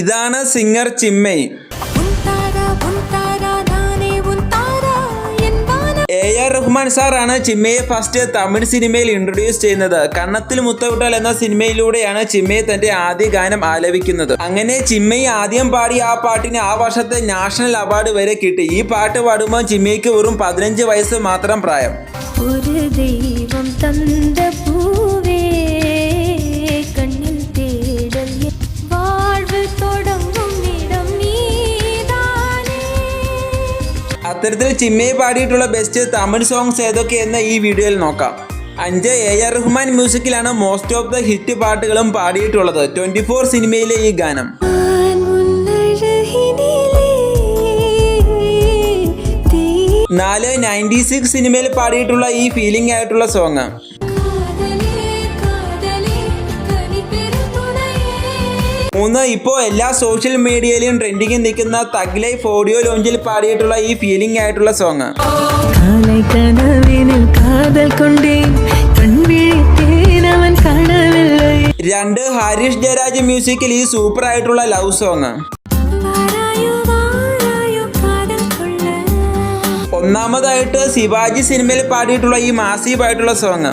ഇതാണ് singer Chinmayi. A R Rahman സാറാണ് ചിമ്മയെ ഫസ്റ്റ് തമിഴ് സിനിമയിൽ ഇൻട്രൊഡ്യൂസ് ചെയ്യുന്നത്. കണ്ണത്തിൽ മുത്തവിട്ടാൽ എന്ന സിനിമയിലൂടെയാണ് ചിമ്മയെ തന്റെ ആദ്യ ഗാനം ആലപിക്കുന്നത്. അങ്ങനെ ചിമ്മയെ ആദ്യം പാടിയ ആ പാട്ടിന് ആ വർഷത്തെ നാഷണൽ അവാർഡ് വരെ കിട്ടി. ഈ പാട്ട് പാടുമ്പോൾ ചിമ്മയ്ക്ക് വെറും പതിനഞ്ച് വയസ്സ് മാത്രം പ്രായം. ഒരു ദൈവം തന്ന അത്തരത്തിൽ ചിമ്മയെ പാടിയിട്ടുള്ള ബെസ്റ്റ് തമിഴ് സോങ്സ് ഏതൊക്കെയെന്ന് ഈ വീഡിയോയിൽ നോക്കാം. അഞ്ച് എ ആർ റഹ്മാൻ മ്യൂസിക്കിലാണ് മോസ്റ്റ് ഓഫ് ദ ഹിറ്റ് പാട്ടുകളും പാടിയിട്ടുള്ളത്. ട്വന്റി ഫോർ സിനിമയിലെ ഈ ഗാനം. നാല് നയന്റി സിക്സ് സിനിമയിൽ പാടിയിട്ടുള്ള ഈ ഫീലിംഗ് ആയിട്ടുള്ള സോങ്ങ് മൂന്ന് ഇപ്പോൾ എല്ലാ സോഷ്യൽ മീഡിയയിലും ട്രെൻഡിങ്ങിൽ നിൽക്കുന്ന തഗ് ലൈഫ് ഓഡിയോ ലോഞ്ചിൽ പാടിയിട്ടുള്ള ഈ ഫീലിംഗ് ആയിട്ടുള്ള സോങ് കൊണ്ടേ രണ്ട് ഹരീഷ് ജയരാജ് മ്യൂസിക്കിൽ ഈ സൂപ്പർ ആയിട്ടുള്ള ലവ് സോങ് ഒന്നാമതായിട്ട് ശിവാജി സിനിമയിൽ പാടിയിട്ടുള്ള ഈ മാസീവ് ആയിട്ടുള്ള സോങ്